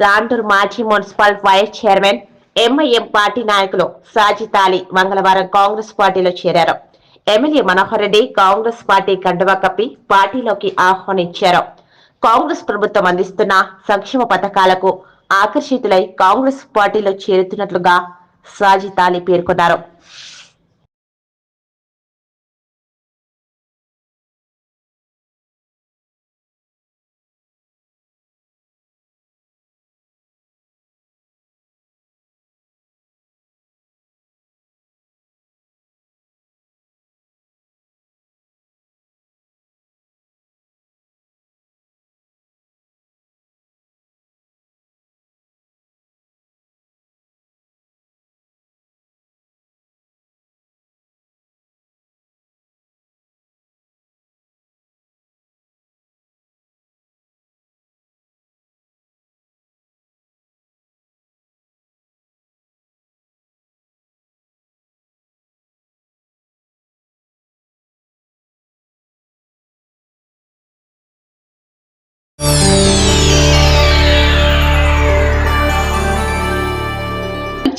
తాండూరు మాజీ municipal vice chairman MIM party నాయకులు సాజిద్ అలీ మంగళవారం కాంగ్రెస్ పార్టీలో చేరారు. MLA Manohar Reddy Congress party కండువా కప్పి పార్టీలోకి ఆహ్వానించారు. కాంగ్రెస్ ప్రభుత్వం అందిస్తున్న సంక్షేమ పథకాలకు ఆకర్షితులై కాంగ్రెస్ పార్టీలో చేరుతున్నట్లుగా సాజిద్ అలీ పేర్కొన్నారు.